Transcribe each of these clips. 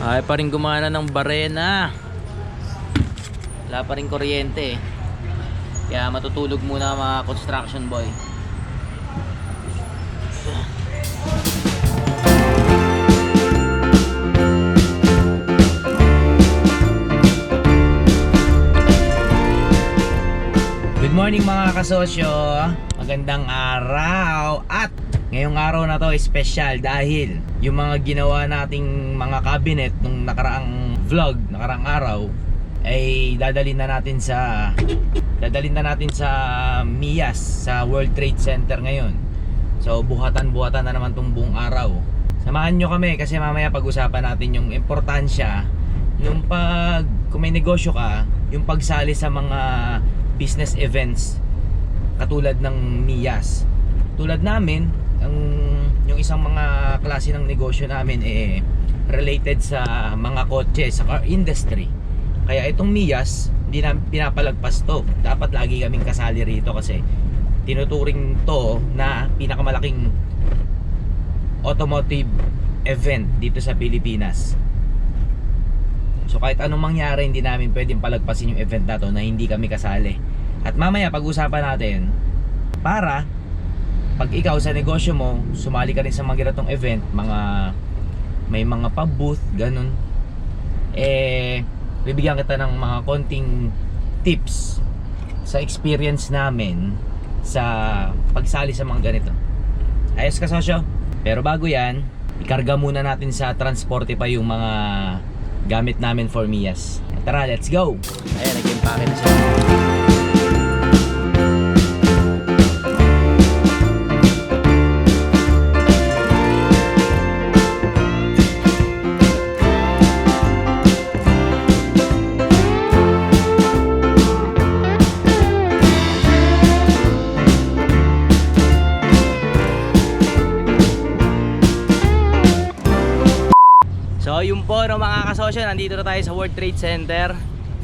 Ay pa rin gumana ng barena. Wala pa rin kuryente. Kaya matutulog muna mga construction boy. Good morning mga kasosyo. Magandang araw at ngayong araw na to special dahil yung mga ginawa nating mga cabinet nung nakaraang vlog, nakaraang araw ay dadalhin na natin sa dadalhin na natin sa Mias sa World Trade Center ngayon. So buhatan-buhatan na naman tong buong araw. Samahan nyo kami kasi mamaya pag-usapan natin yung importansya yung pag kung may negosyo ka, yung pagsali sa mga business events katulad ng MIAS. Tulad namin, isang mga klase ng negosyo namin eh related sa mga kotse sa car industry. Kaya itong MIAS, hindi na pinapalagpas to. Dapat lagi kaming kasali rito kasi tinuturing to na pinakamalaking automotive event dito sa Pilipinas. So kahit anong mangyari, hindi namin pwedeng palagpasin yung event na to na hindi kami kasali. At mamaya pag-usapan natin para pag ikaw sa negosyo mo, sumali ka rin sa mga ganitong event, mga may mga pa-booth, ganun. Eh, bibigyan kita ng mga konting tips sa experience namin sa pagsali sa mga ganito. Ayos ka, sosyo? Pero bago yan, ikarga muna natin sa transporte pa yung mga gamit namin for Mias. Tara, let's go! Ayan, nag-impake na siya. So yun po no, mga kasosyo, nandito na tayo sa World Trade Center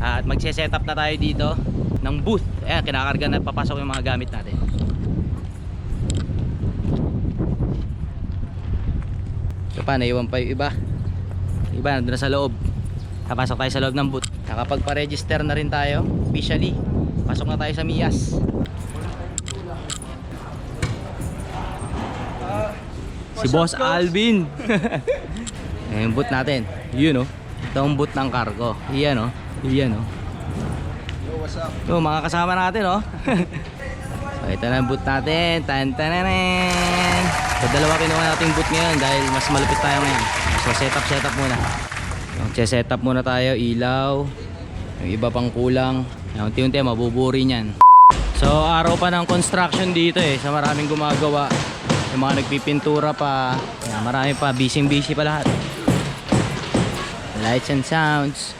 at magse-set up na tayo dito ng booth. Ayan, kinakarga na papasok yung mga gamit natin. So pa, naiwan pa yung iba. Iba, nandun na sa loob. Kapasok tayo sa loob ng booth. Nakapagpa-register na rin tayo officially. Pasok na tayo sa MIAS. Si Boss Alvin. Yung boot natin. Yun oh. Ito ang boot ng cargo. Iyan oh. Iyan oh. Yo, what's up? Ito, mga kasama natin oh. so ito na ang boot natin. Tan tananen. So dalawa kinuha natin boot ngayon dahil mas malupit tayo ngayon. So setup setup muna. Mag-setup muna tayo. Ilaw. Yung iba pang kulang. Unti-unti mabuburi niyan. So araw pa ng construction dito eh. Sa maraming gumagawa. Yung mga nagpipintura pa. Marami pa. Busy busy pa lahat. Lights and sounds.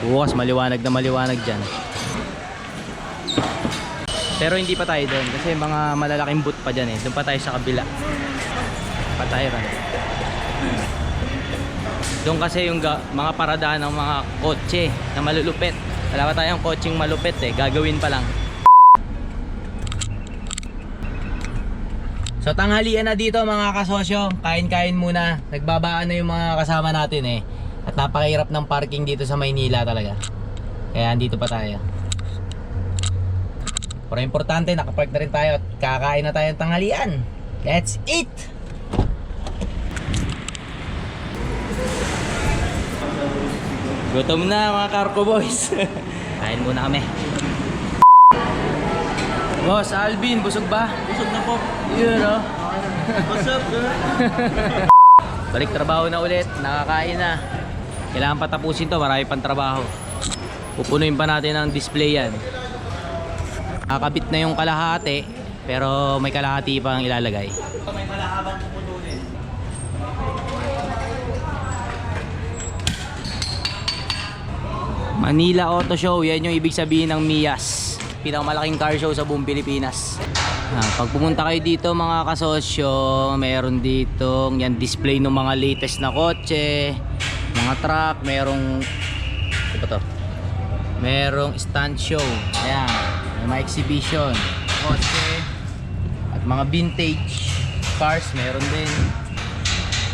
Bukas maliwanag na maliwanag dyan. Pero hindi pa tayo doon kasi mga malalaking boot pa dyan eh. Doon pa tayo sa kabila. Patayran. Doon kasi yung ga- mga paradaan ng mga kotse na malulupit. Wala pa tayong kotseng malupit eh. Gagawin pa lang. So tanghalian na dito mga kasosyo. Kain-kain muna. Nagbabaan na yung mga kasama natin eh. At napakahirap ng parking dito sa Maynila talaga. Kaya andito pa tayo. Pero importante, nakapark na rin tayo at kakain na tayo ng tanghalian. Let's eat! Gutom na mga Carco Boys. Kain muna kami. Boss, Alvin, busog ba? Busog na po. Yun oh. What's up, girl? Balik trabaho na ulit, nakakain na. Kailangan patapusin to, marami pang trabaho. Pupunuin pa natin ang display yan. Nakakabit na yung kalahati, pero may kalahati pang ilalagay. May malahabang pupununin. Manila Auto Show, yan yung ibig sabihin ng MIAS. Pinakamalaking car show sa buong Pilipinas. Ah, pag pumunta kayo dito mga kasosyo, meron dito yan display ng mga latest na kotse, mga truck, merong ano to? Merong stand show. Ayan, may mga exhibition, kotse, at mga vintage. cars, meron din.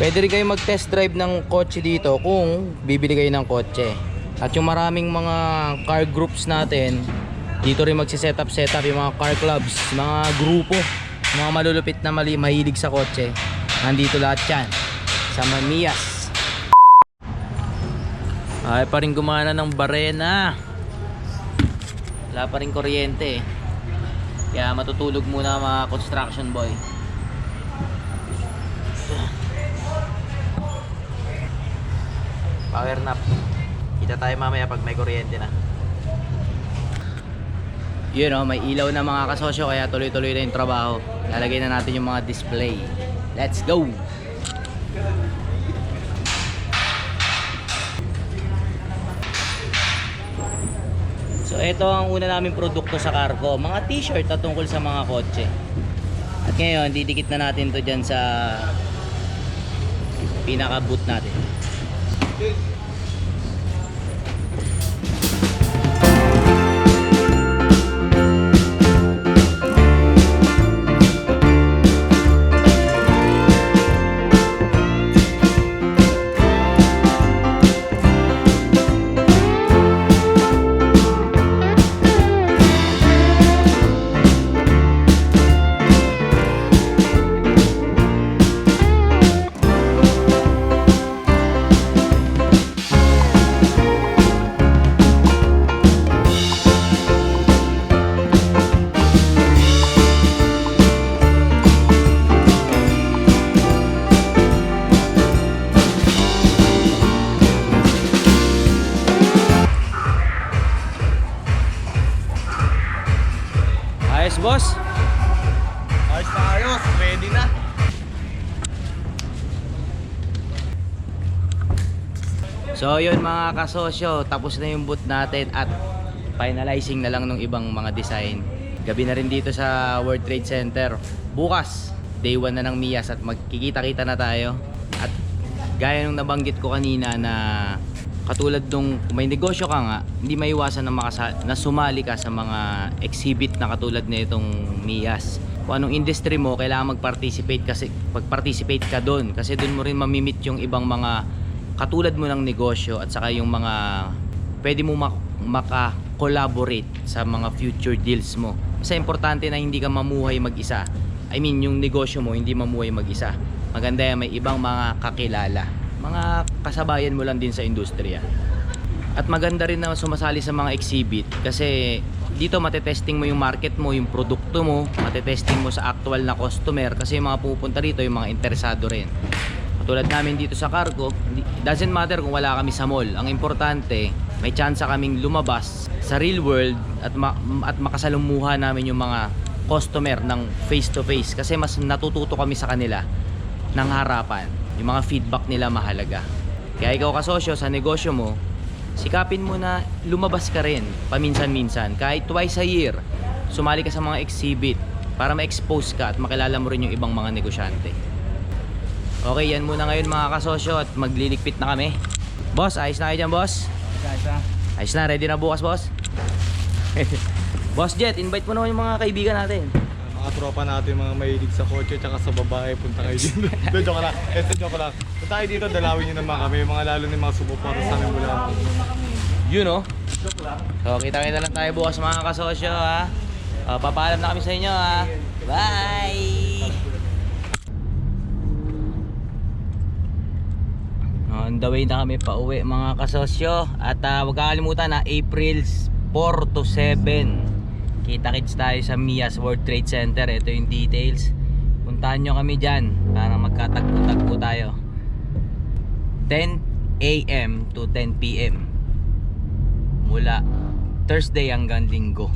Pwede rin kayo mag-test drive ng kotse dito kung bibili kayo ng kotse. At yung maraming mga car groups natin, dito rin magsiset-up set up yung mga car clubs, mga grupo, mga malulupit na mali, mahilig sa kotse. Nandito lahat yan sa Mamias. Ay pa rin gumana ng barena. Wala pa rin kuryente. Kaya matutulog muna mga construction boy. Power nap. Kita tayo mamaya pag may kuryente na. Yun oh, may ilaw na mga kasosyo kaya tuloy-tuloy na yung trabaho. Lalagay na natin yung mga display. Let's go! So ito ang una naming produkto sa Cargo, mga t-shirt na tungkol sa mga kotse. At ngayon, didikit na natin to dyan sa pinaka-boot natin. Ayos boss! Ayos na ayos. Ready na. So yun mga kasosyo, tapos na yung boot natin at finalizing na lang ng ibang mga design. Gabi na rin dito sa World Trade Center. Bukas, day 1 na ng Miyas at magkikita-kita na tayo. At gaya nung nabanggit ko kanina na katulad nung may negosyo ka nga, hindi maiwasan na, makasa- na sumali ka sa mga exhibit na katulad na itong Miyas. Kung anong industry mo, kailangan mag-participate kasi pag-participate ka doon kasi doon mo rin mamimit yung ibang mga katulad mo ng negosyo at saka yung mga pwede mo mak- maka-collaborate sa mga future deals mo. Kasi importante na hindi ka mamuhay mag-isa. I mean, yung negosyo mo hindi mamuhay mag-isa. Maganda yan, may ibang mga kakilala. Mga kasabayan mo lang din sa industriya. At maganda rin na sumasali sa mga exhibit kasi dito matetesting mo yung market mo, yung produkto mo, matetesting mo sa actual na customer kasi yung mga pupunta dito yung mga interesado rin. Katulad namin dito sa Cargo, doesn't matter kung wala kami sa mall. Ang importante, may chance kaming lumabas sa real world at ma- at makasalumuha namin yung mga customer ng face to face kasi mas natututo kami sa kanila ng harapan. Yung mga feedback nila mahalaga. Kaya ikaw kasosyo sa negosyo mo, sikapin mo na lumabas ka rin paminsan-minsan. Kahit twice a year, sumali ka sa mga exhibit para ma-expose ka at makilala mo rin yung ibang mga negosyante. Okay, yan muna ngayon mga kasosyo at magliligpit na kami. Boss, ayos na kayo dyan, boss? Ayos na, ready na bukas, boss? boss Jet, invite mo naman yung mga kaibigan natin. Mga tropa natin, mga mahilig sa kotse tsaka sa babae, punta kayo dito. Hindi, joke lang. Ito, joke lang. Punta kayo dito, dalawin nyo naman kami. Mga lalo ni mga sumuporta sa amin mula. Yun oh. Joke lang. So, kita-kita lang tayo bukas mga kasosyo ha. Uh, papaalam na kami sa inyo ha. Bye! On the way na kami pa uwi mga kasosyo. At uh, huwag kakalimutan na April 4 to 7. Kita-kits tayo sa Mias World Trade Center. Ito yung details. Puntahan nyo kami dyan para magkatagpo-tagpo tayo. 10 a.m. to 10 p.m. mula Thursday hanggang Linggo.